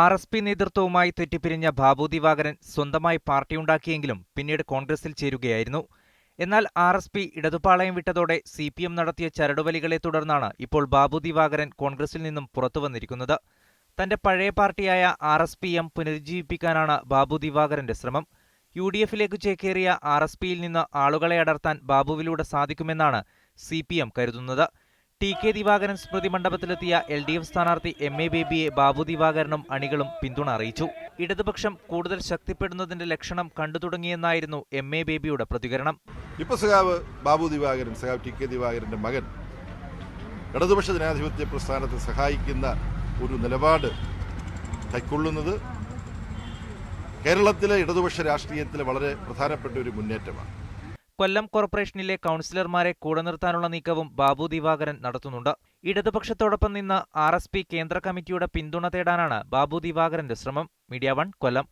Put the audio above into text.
R S P നേതൃത്വവുമായി തെറ്റിപ്പിരിഞ്ഞ ബാബു ദിവാകരൻ സ്വന്തമായി പാർട്ടിയുണ്ടാക്കിയെങ്കിലും പിന്നീട് കോൺഗ്രസിൽ ചേരുകയായിരുന്നു. എന്നാൽ ആർ എസ് പി ഇടതുപാളയം വിട്ടതോടെ സി പി എം നടത്തിയ ചരടുവലികളെ തുടർന്നാണ് ഇപ്പോൾ ബാബു ദിവാകരൻ കോൺഗ്രസിൽ നിന്നും പുറത്തുവന്നിരിക്കുന്നത് തന്റെ പഴയ പാർട്ടിയായ ആർ എസ് പി എം പുനരുജ്ജീവിപ്പിക്കാനാണ് ബാബു ദിവാകരന്റെ ശ്രമം. യു ഡി എഫിലേക്ക് ചേക്കേറിയ ആർ എസ് പിയിൽ നിന്ന് ആളുകളെ അടർത്താൻ ബാബുവിലൂടെ സാധിക്കുമെന്നാണ് സി പി എം കരുതുന്നത്. ടി കെ ദിവാകരൻ സ്മൃതി മണ്ഡപത്തിലെത്തിയ എൽ ഡി എഫ് സ്ഥാനാർത്ഥി എം എ ബേബിയെ ബാബു ദിവാകരനും അണികളും പിന്തുണ അറിയിച്ചു. ഇടതുപക്ഷം കൂടുതൽ ശക്തിപ്പെടുന്നതിന്റെ ലക്ഷണം കണ്ടു തുടങ്ങിയെന്നായിരുന്നു എം എ ബേബിയുടെ പ്രതികരണം. ഇപ്പൊ സഖാവ് ബാബു ദിവാകരൻ സഖാവ് ടി കെ ദിവാകരന്റെ മകൻ ഇടതുപക്ഷ ജനാധിപത്യ പ്രസ്ഥാനത്തെ സഹായിക്കുന്ന ഒരു നിലപാട് കൈക്കൊള്ളുന്നത് കേരളത്തിലെ ഇടതുപക്ഷ രാഷ്ട്രീയത്തിലെ വളരെ പ്രധാനപ്പെട്ട ഒരു മുന്നേറ്റമാണ്. കൊല്ലം കോർപ്പറേഷനിലെ കൗൺസിലർമാരെ കൂടെ നിർത്താനുള്ള നീക്കവും ബാബു ദിവാകരൻ നടത്തുന്നുണ്ട്. ഇടതുപക്ഷത്തോടൊപ്പം നിന്ന് ആർ കേന്ദ്ര കമ്മിറ്റിയുടെ പിന്തുണ തേടാനാണ് ബാബു ദിവാകരന്റെ ശ്രമം. Media one Kollam.